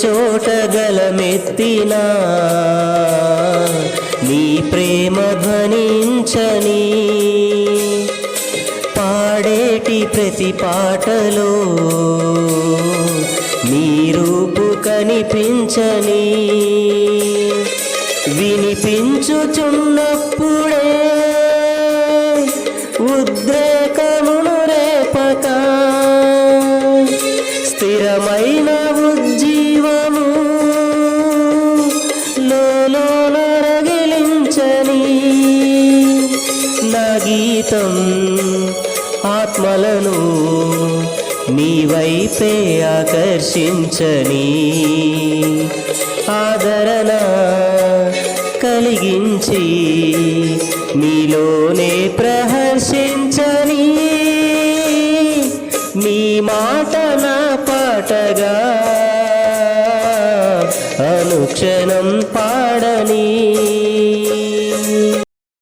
చోట గలమెత్తినా నీ ప్రేమ ధ్వనించని పాడేటి ప్రతి పాటలో నీ రూపు కనిపించని వినిపించుచున్నప్పుడే ఉద్రేకమును రేపక స్థిరమైన ఉజ్జీవము లోలోన రగిలించని నా గీతం ఆత్మలను నీ వైపే ఆకర్షించని ఆదరణ కలిగించి నీలోనే ప్రహర్షించని నీ మాట నా అనుక్షణం పాడని.